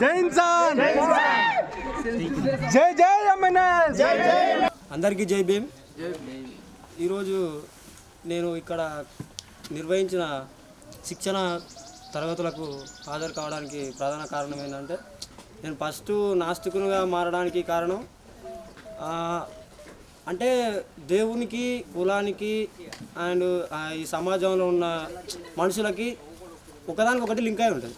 జై ఇన్సాన్ జై జై ఎంఎన్ఎస్ అందరికీ జై భీమ్. ఈరోజు నేను ఇక్కడ నిర్వహించిన శిక్షణ తరగతులకు హాజరు కావడానికి ప్రధాన కారణం ఏంటంటే నేను ఫస్ట్ నాస్తికునిగా మారడానికి కారణం ఆ, అంటే దేవునికి కులానికి అండ్ ఆ, ఈ సమాజంలో ఉన్న మనుషులకి ఒకదానికొకటి లింక్ అయి ఉంటుంది.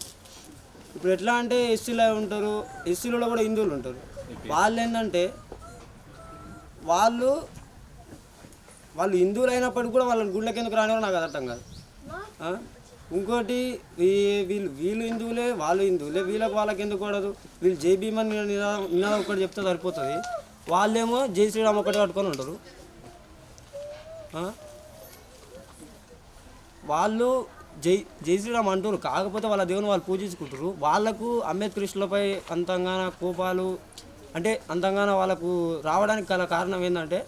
ఇప్పుడు ఎట్లా అంటే ఎస్సీలో ఉంటారు ఎస్సీలలో కూడా హిందువులు ఉంటారు. వాళ్ళు ఏంటంటే వాళ్ళు వాళ్ళు హిందువులు అయినప్పటికీ కూడా వాళ్ళని గుళ్ళకి ఎందుకు రానివారో నాకు అర్థం కాదు? ఇంకోటి వీళ్ళు వీళ్ళు హిందువులే వాళ్ళు హిందువులే వీళ్ళకి వాళ్ళకి ఎందుకు కూడదు వీళ్ళు జై భీమ్ అని నినాదం ఒకటి చెప్తే సరిపోతుంది. వాళ్ళేమో జై శ్రీరామ్ ఒకటి పట్టుకొని ఉంటారు? వాళ్ళు జై జై శ్రీరామ్ అంటారు కాకపోతే వాళ్ళ దేవుని వాళ్ళు పూజించుకుంటారు వాళ్ళకు అంబేద్కరిస్టులపై అంతంగాన కోపాలు అంటే అంతంగాన వాళ్ళకు రావడానికి గల కారణం ఏంటంటే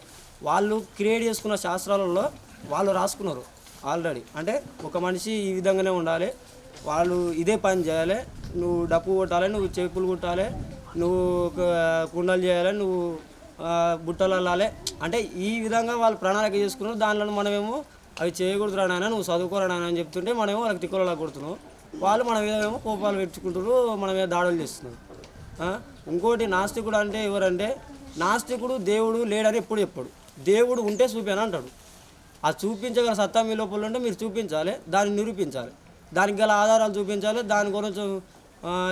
వాళ్ళు క్రియేట్ చేసుకున్న శాస్త్రాలలో వాళ్ళు రాసుకున్నారు ఆల్రెడీ. అంటే ఒక మనిషి ఈ విధంగానే ఉండాలి వాళ్ళు ఇదే పని చేయాలి నువ్వు డప్పు కొట్టాలి నువ్వు చెప్పులు కుట్టాలి నువ్వు కుండలు చేయాలి నువ్వు బుట్టలు అల్లాలి. అంటే ఈ విధంగా వాళ్ళు ప్రణాళిక చేసుకున్నారు. దానిలో మనమేమో అవి చేయకూడదురా నాయన నువ్వు చదువుకోరా నాయన అని చెప్తుంటే మనమేమో వాళ్ళకి తిక్కులలో కొడుతున్నాం. వాళ్ళు మన మీద ఏమో కోపాలు పెట్టుకుంటారు మన మీద దాడులు చేస్తున్నారు. ఇంకోటి నాస్తికుడు అంటే ఎవరంటే నాస్తికుడు దేవుడు లేడని ఎప్పుడు చెప్పాడు. దేవుడు ఉంటే చూపాను అంటాడు. ఆ చూపించగల సత్తా మీ లోపల ఉంటే మీరు చూపించాలి దాన్ని నిరూపించాలి. దానికి గల ఆధారాలు చూపించాలి దాని గురించి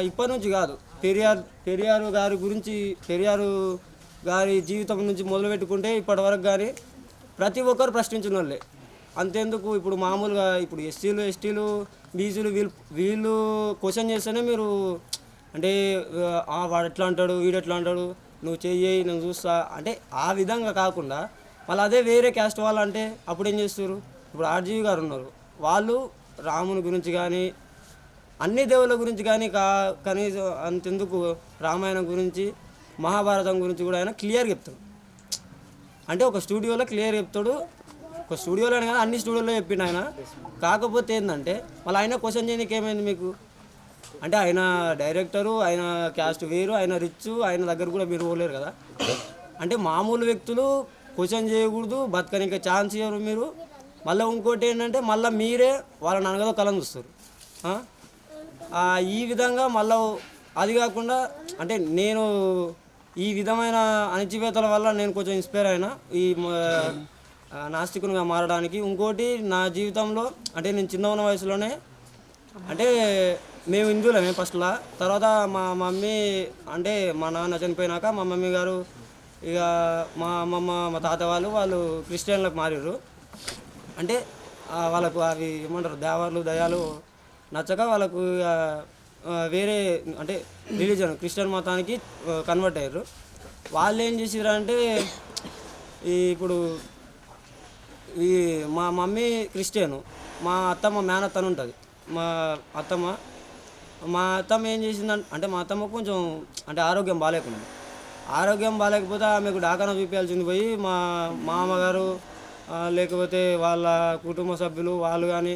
ఇప్పటి నుంచి కాదు. పెరియార్ పెరియారు గారి గురించి పెరియారు గారి జీవితం నుంచి మొదలు పెట్టుకుంటే ఇప్పటి వరకు కానీ ప్రతి ఒక్కరు ప్రశ్నించిన వాళ్ళే. అంతేందుకు ఇప్పుడు మామూలుగా ఇప్పుడు ఎస్సీలు ఎస్టీలు బీసీలు వీళ్ళు వీళ్ళు క్వశ్చన్ చేస్తేనే మీరు అంటే వాడు ఎట్లా అంటాడు వీడు ఎట్లా అంటాడు నువ్వు చెయ్యి నేను చూస్తా అంటే ఆ విధంగా కాకుండా మళ్ళీ అదే వేరే క్యాస్ట్ వాళ్ళు అంటే అప్పుడు ఏం చేస్తారు ఇప్పుడు ఆర్జీవి గారు ఉన్నారు. వాళ్ళు రాముని గురించి కానీ అన్ని దేవుళ్ళ గురించి కానీ కా కనీసం అంతెందుకు రామాయణం గురించి మహాభారతం గురించి కూడా ఆయన క్లియర్ చెప్తాడు. అంటే ఒక స్టూడియోలో క్లియర్ చెప్తాడు. ఒక స్టూడియోలో కానీ అన్ని స్టూడియోలో చెప్పిండు ఆయన. కాకపోతే ఏంటంటే మళ్ళీ ఆయన క్వశ్చన్ చేయడానికి ఏమైంది మీకు? అంటే ఆయన డైరెక్టరు ఆయన క్యాస్ట్ వేరు ఆయన రిచ్ ఆయన దగ్గర కూడా మీరు పోలేరు కదా? అంటే మామూలు వ్యక్తులు క్వశ్చన్ చేయకూడదు బతకనిక ఛాన్స్ ఇవ్వరు మీరు. మళ్ళీ ఇంకోటి ఏంటంటే మళ్ళీ మీరే వాళ్ళని అనగదో కలం చూస్తారు. ఈ విధంగా మళ్ళీ అది కాకుండా అంటే నేను ఈ విధమైన అణచివేతల వల్ల నేను కొంచెం ఇన్స్పైర్ అయినా. ఈ నాస్తికునిగా మారడానికి. ఇంకోటి నా జీవితంలో అంటే నేను చిన్న ఉన్న వయసులోనే అంటే మేము హిందువులమే ఫస్ట్లో తర్వాత మా మమ్మీ అంటే మా నాన్న చనిపోయినాక మా మమ్మీ గారు ఇక మా అమ్మమ్మ మా తాత వాళ్ళు వాళ్ళు క్రిస్టియన్లకు మారారు అంటే వాళ్ళకు అవి ఏమంటారు దేవాలు దయాలు నచ్చక వాళ్ళకు ఇక, వేరే అంటే రిలీజన్ క్రిస్టియన్ మతానికి కన్వర్ట్ అయ్యారు వాళ్ళు ఏం చేసారు అంటే ఇప్పుడు ఈ మా మమ్మీ క్రిస్టియను మా అత్తమ్మ మేనత్తను ఉంటుంది. మా అత్తమ్మ మా అత్తమ్మ ఏం చేసిందంటే అంటే మా అత్తమ్మ కొంచెం అంటే ఆరోగ్యం బాగాలేకుండా ఆరోగ్యం బాగాలేకపోతే ఆమెకు డాకాన చూపించాల్సింది పోయి మా మామగారు లేకపోతే వాళ్ళ కుటుంబ సభ్యులు వాళ్ళు కానీ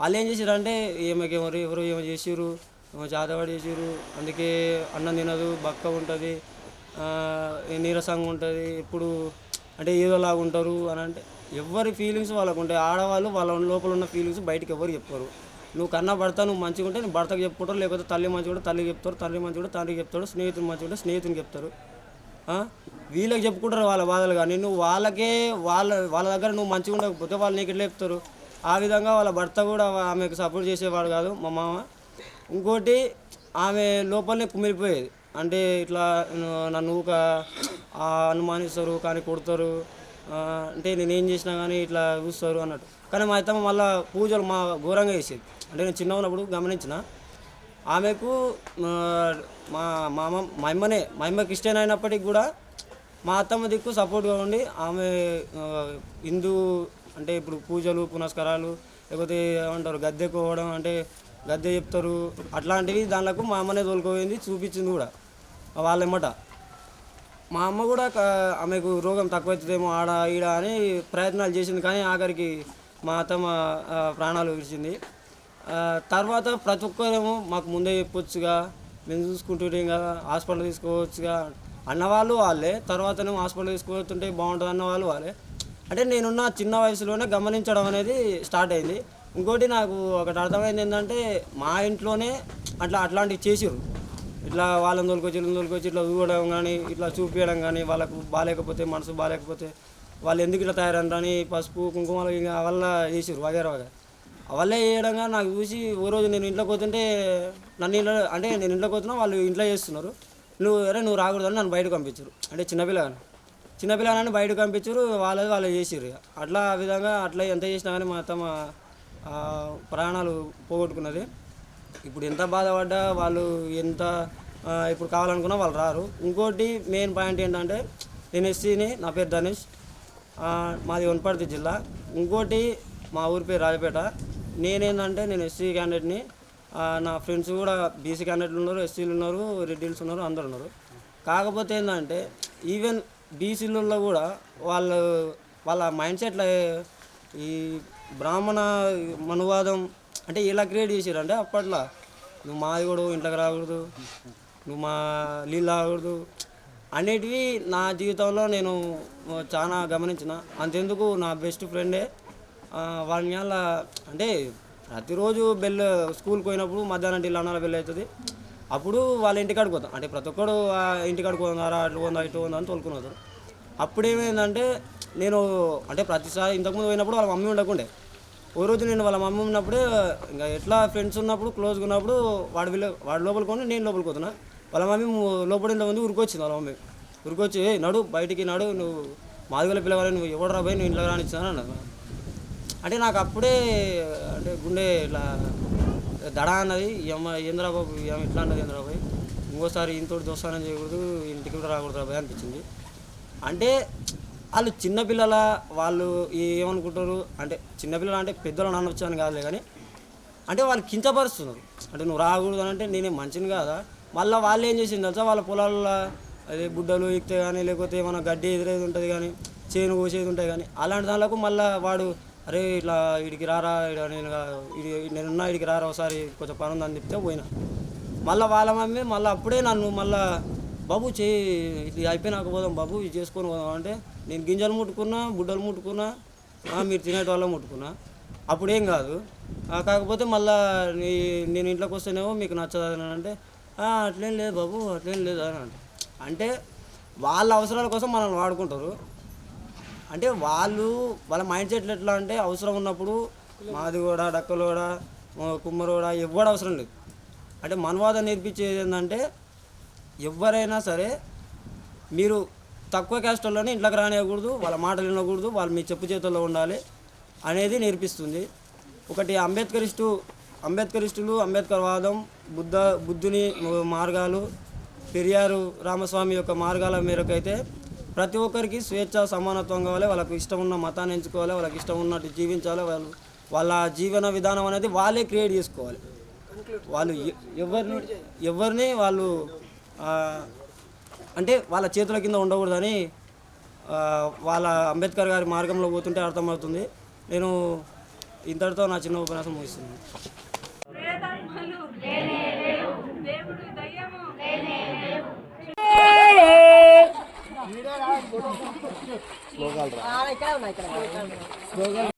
వాళ్ళు ఏం చేసారంటే ఈమెకి ఎవరు ఎవరు ఏమో చేసిర్రు ఏమో జాతవాడు చేసిర్రు అందుకే అన్నం తినదు బక్క ఉంటుంది నీరసంగా ఉంటుంది ఇప్పుడు అంటే ఏదోలాగా ఉంటారు అని అంటే ఎవరి ఫీలింగ్స్ వాళ్ళకు ఉంటాయి ఆడవాళ్ళు వాళ్ళ లోపల ఉన్న ఫీలింగ్స్ బయటకు ఎవరు చెప్పరు నువ్వు కన్నా భర్త నువ్వు మంచిగా ఉంటే నీ భర్తకు చెప్పుకుంటారు లేకపోతే తల్లి మంచిగా ఉంటే తల్లికి చెప్తారు తల్లి మంచిగా ఉంటే తండ్రికి చెప్తాడు స్నేహితుడు మంచిగా ఉంటే స్నేహితుని చెప్తారు. వీళ్ళకి చెప్పుకుంటారు వాళ్ళ బాధలు కానీ. నువ్వు వాళ్ళకే వాళ్ళ వాళ్ళ దగ్గర నువ్వు మంచిగా ఉండకపోతే వాళ్ళు నీకు ఎట్లా చెప్తారు? ఆ విధంగా వాళ్ళ భర్త కూడా ఆమెకు సపోర్ట్ చేసేవాడు కాదు మా మామ. ఇంకోటి ఆమె లోపలనే కుమిలిపోయేది. అంటే ఇట్లా నన్ను ఒక అనుమానిస్తారు కానీ కొడతారు అంటే నేను ఏం చేసినా కానీ ఇట్లా చూస్తారు అన్నట్టు. కానీ మా అత్తమ్మ మళ్ళీ పూజలు మా ఘోరంగా చేసేది. అంటే నేను చిన్న ఉన్నప్పుడు గమనించిన. ఆమెకు మా మా మా అమ్మనే మా అమ్మ క్రిస్టియన్ అయినప్పటికీ కూడా మా అత్తమ్మ దిక్కు సపోర్ట్గా ఉండి ఆమె హిందూ అంటే ఇప్పుడు పూజలు పునస్కారాలు లేకపోతే ఏమంటారు గద్దె కోవడం అంటే గద్దె చెప్తారు. అట్లాంటివి దానిలకు మా అమ్మనే తోలుకోయింది చూపించింది కూడా. వాళ్ళెమ్మట మా అమ్మ కూడా ఆమెకు రోగం తక్కువవుతుందేమో ఆడ ఈడ అని ప్రయత్నాలు చేసింది కానీ ఆఖరికి మా అత్తమ్మ ప్రాణాలు విడిచింది. తర్వాత ప్రతి ఒక్కరేమో మాకు ముందే చెప్పొచ్చుగా మేము చూసుకుంటుంటే ఇంకా హాస్పిటల్ తీసుకోవచ్చుగా అన్నవాళ్ళు వాళ్ళే తర్వాతనేమో హాస్పిటల్ తీసుకుపోతుంటే బాగుంటుంది అన్న వాళ్ళు వాళ్ళే. అంటే నేనున్న చిన్న వయసులోనే గమనించడం అనేది స్టార్ట్ అయింది. ఇంకోటి నాకు ఒకటి అర్థమైంది ఏంటంటే మా ఇంట్లోనే అట్లా అట్లాంటివి చేసిర్రు. ఇట్లా వాళ్ళని తోలుకొచ్చి వీళ్ళని తోలుకొచ్చి ఇట్లా ఊగడం కానీ ఇట్లా చూపించడం కానీ వాళ్ళకు బాగాలేకపోతే మనసు బాగాలేకపోతే వాళ్ళు ఎందుకు ఇట్లా తయారంటారని పసుపు కుంకుమలు ఇంకా వల్ల చేసిర్రు వగేర వగేర. అవల్లే చేయడంగా నాకు చూసి ఓ రోజు నేను ఇంట్లోకి పోతుంటే నన్ను ఇంట్లో అంటే నేను ఇంట్లోకి పోతున్నా వాళ్ళు ఇంట్లో చేస్తున్నారు. నువ్వు అరే నువ్వు రాకూడదని నన్ను బయటకు పంపించారు అంటే చిన్నపిల్లగాను. చిన్నపిల్లగానని బయటకు పంపించారు వాళ్ళది వాళ్ళు చేసారు ఇక. అట్లా ఆ విధంగా అట్లా ఎంత చేసినా కానీ మా తమ ప్రాణాలు పోగొట్టుకున్నది. ఇప్పుడు ఎంత బాధపడ్డా వాళ్ళు ఎంత ఇప్పుడు కావాలనుకున్నా వాళ్ళు రారు. ఇంకోటి మెయిన్ పాయింట్ ఏంటంటే నేను ఎస్సీని నా పేరు ధనుష్ మాది వనపర్తి జిల్లా. ఇంకోటి మా ఊరి పేరు రాజపేట. నేనేంటంటే నేను ఎస్సీ క్యాండిడేట్ని నా ఫ్రెండ్స్ కూడా బీసీ క్యాండిడేట్లు ఉన్నారు ఎస్సీలు ఉన్నారు రెడ్డిల్స్ ఉన్నారు అందరు ఉన్నారు. కాకపోతే ఏంటంటే ఈవెన్ బీసీలలో కూడా వాళ్ళు వాళ్ళ మైండ్ సెట్లో ఈ బ్రాహ్మణ మనువాదం అంటే ఇలా క్రియేట్ చేసారు అంటే అప్పట్లో? నువ్వు మాది కూడా ఇంట్లోకి రాకూడదు. నువ్వు మా నీళ్ళు తాగకూడదు. అనేటివి నా జీవితంలో నేను చాలా గమనించిన. అంతెందుకు నా బెస్ట్ ఫ్రెండే వాళ్ళని వాడి అంటే ప్రతిరోజు బెల్ స్కూల్కి పోయినప్పుడు మధ్యాహ్నం టీ అన్నాల బెల్ అవుతుంది. అప్పుడు వాళ్ళ ఇంటికాడికి పోతాం. అంటే ప్రతి ఒక్కడు ఆ ఇంటికాడికి పోతున్నారా అటు ఉందా ఇటు ఉందా అని తోలుకున్నారు అప్పుడు ఏమైందంటే నేను అంటే ప్రతిసారి ఇంతకుముందు పోయినప్పుడు వాళ్ళ మమ్మీ ఉండకుండే. ఓ రోజు నేను వాళ్ళ మమ్మీ ఉన్నప్పుడు ఇంకా ఎట్లా ఫ్రెండ్స్ ఉన్నప్పుడు క్లోజ్గా ఉన్నప్పుడు వాడు వీళ్ళు వాడు లోపలికి కొని నేను లోపలికి పోతున్నా. వాళ్ళ మమ్మీ లోపల ఉంది ఉరికొచ్చింది వాళ్ళ మమ్మీ. ఉరికొచ్చి నడు బయటికి నడు నువ్వు మాదిగల పిల్లవాలి నువ్వు ఎవడరా పోయి నువ్వు ఇంట్లో రానిచ్చాను అన్నది అంటే నాకు అప్పుడే అంటే గుండె ఇట్లా దడ అన్నది ఏమ ఏంద్రా బాబు ఏం ఇట్లా అన్నది ఏంద్రా బాబు ఇంకోసారి ఇంతోటి దోస్తానని చేయకూడదు ఇంటికి కూడా రాకూడదు అనిపించింది. అంటే వాళ్ళు చిన్నపిల్లల వాళ్ళు ఏమనుకుంటారు? అంటే చిన్నపిల్లలు అంటే పెద్దలు అనొచ్చు అని కాదులే కానీ అంటే వాళ్ళు కించపరుస్తున్నారు. అంటే నువ్వు రాకూడదు అని అంటే నేనే మంచిని కాదా? మళ్ళీ వాళ్ళు ఏం చేసింది తెలుసా? వాళ్ళ పొలాల్లో అదే గుడ్డలు ఎక్కితే కానీ లేకపోతే ఏమైనా గడ్డి ఎదురేది ఉంటుంది కానీ చేను కోసేది ఉంటుంది కానీ అలాంటి దానిలకు మళ్ళీ వాడు అరే ఇట్లా వీడికి రారా నేను ఇడి నేనున్నా రారా ఒకసారి కొంచెం పని ఉందని చెప్తే పోయినా. మళ్ళీ వాళ్ళ మమ్మీ మళ్ళీ అప్పుడే నన్ను మళ్ళీ బాబు చేయి ఇది అయిపోయినాక పోదాం బాబు ఇది చేసుకొని పోదాం అంటే నేను గింజలు ముట్టుకున్నా బుడ్డలు ముట్టుకున్నా మీరు మీరు తినేటోళ్ళ ముట్టుకున్నా. అప్పుడేం కాదు. కాకపోతే మళ్ళా నీ- నేను ఇంట్లోకి వస్తేనేమో మీకు నచ్చదు అని అంటే అట్లేం లేదు బాబు అట్లేం లేదు అని అంటే. అంటే వాళ్ళ అవసరాల కోసం మనల్ని వాడుకుంటారు. అంటే వాళ్ళు వాళ్ళ మైండ్ సెట్లు ఎట్లా అంటే అవసరం ఉన్నప్పుడు మాది కూడా డక్కలు కూడా కుమ్మరు కూడా ఎవ్వడు అవసరం లేదు. అంటే మనవాదం నేర్పించేది ఏంటంటే ఎవరైనా సరే మీరు తక్కువ క్యాస్ట్ వాళ్ళని ఇంట్లోకి రానివ్వకూడదు వాళ్ళ మాటలు వినకూడదు వాళ్ళు మీ చెప్పు చేతుల్లో ఉండాలి అనేది నేర్పిస్తుంది. ఒకటి అంబేద్కరిస్టు అంబేద్కరిస్టులు అంబేద్కర్ వాదం బుద్ధ బుద్ధుని మార్గాలు పెరియారు రామస్వామి యొక్క మార్గాల మేరకు అయితే ప్రతి ఒక్కరికి స్వేచ్ఛ సమానత్వం కావాలి వాళ్ళకి ఇష్టం ఉన్న మతాన్ని ఎంచుకోవాలి వాళ్ళకి ఇష్టం ఉన్నట్టు జీవించాలి వాళ్ళు వాళ్ళ జీవన విధానం అనేది వాళ్ళే క్రియేట్ చేసుకోవాలి. వాళ్ళు ఎవరిని ఎవరిని వాళ్ళు అంటే వాళ్ళ చేతుల కింద ఉండకూడదని వాళ్ళ అంబేద్కర్ గారి మార్గంలో పోతుంటే అర్థమవుతుంది. నేను ఇంతటితో నా చిన్న ఉపన్యాసం ముగిస్తున్నాను. దయ్యము